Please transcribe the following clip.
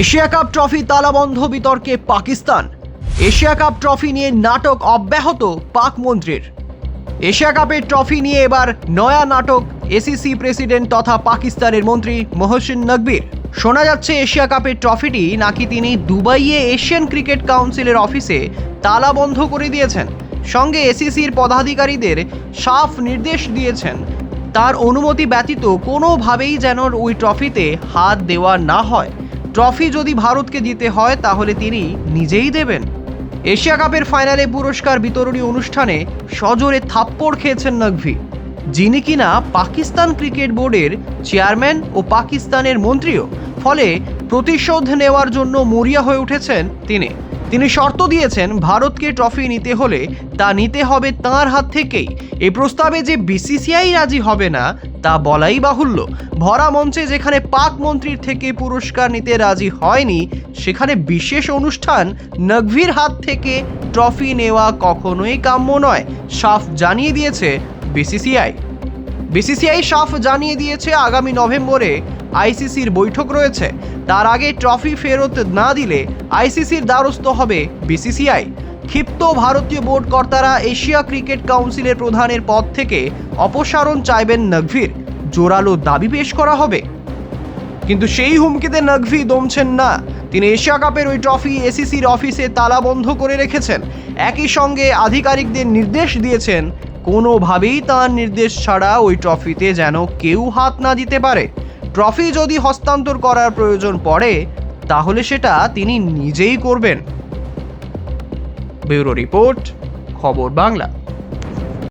Asia cup trophy তালাবন্ধ বিতর্কে Pakistan. Asia cup trophy নিয়ে নাটক অব্যাহত পাক মন্ত্রীর। এশিয়া কাপের ট্রফি নিয়ে এবার নয়া নাটক এসিসি প্রেসিডেন্ট তথা পাকিস্তানের মন্ত্রী মহসিন নকবির। শোনা যাচ্ছে এশিয়া কাপের ট্রফিটি নাকি তিনি দুবাইয়ে এশিয়ান ক্রিকেট কাউন্সিলের অফিসে তালাবন্ধ করে দিয়েছেন। সঙ্গে এসিসির পদাধিকারীদের সাফ নির্দেশ দিয়েছেন। তার অনুমতি ব্যতীত কোনোভাবেই যেন ওই ট্রফিতে হাত দেওয়া না হয়। ট্রফি যদি ভারতকে দিতে হয়, তাহলে তিনি নিজেই দেবেন। এশিয়া কাপের ফাইনালে পুরস্কার বিতরণী অনুষ্ঠানে সজোরে থাপ্পড় খেয়েছেন নকভি যিনি কিনা পাকিস্তান ক্রিকেট বোর্ডের চেয়ারম্যান ও পাকিস্তানের মন্ত্রীও। ফলে প্রতিশোধ নেওয়ার জন্য মরিয়া হয়ে উঠেছেন তিনি। তিনি শর্ত দিয়েছেন ভারতকে ট্রফি নিতে হলে তা নিতে হবে তাঁর হাত থেকেই। এই প্রস্তাবে যে বিসিসিআই রাজি হবে না, তা বলাই বাহুল্য। ভরা মঞ্চে যেখানে পাক মন্ত্রীর থেকে পুরস্কার নিতে রাজি হয়নি, সেখানে বিশেষ অনুষ্ঠান নকভির হাত থেকে ট্রফি নেওয়া কখনোই কাম্য নয়, সাফ জানিয়ে দিয়েছে বিসিসিআই। বিসিসিআই সাফ জানিয়ে দিয়েছে আগামী নভেম্বরে আইসিসির বৈঠক রয়েছে। তার আগে ট্রফি ফেরত না দিলে আইসিসির দ্বারস্থ হবে বিসিসিআই। ক্ষিপ্ত ভারতীয় বোর্ড কর্তারা এশিয়া ক্রিকেট কাউন্সিলের প্রধানের পদ থেকে অপসারণ চাইবেন নকভির। জোরালো দাবি পেশ করা হবে। কিন্তু সেই হুমকিতে নকভি দমছেন না। তিনি এশিয়া কাপের ওই ট্রফি এসিসির অফিসে তালা বন্ধ করে রেখেছেন। একই সঙ্গে আধিকারিকদের নির্দেশ দিয়েছেন, কোনোভাবেই তার নির্দেশ ছাড়া ওই ট্রফিতে যেন কেউ হাত না দিতে পারে। ট্রফি যদি হস্তান্তর করার প্রয়োজন পড়ে, তাহলে সেটা তিনি নিজেই করবেন। ব্যুরো রিপোর্ট, খবর বাংলা।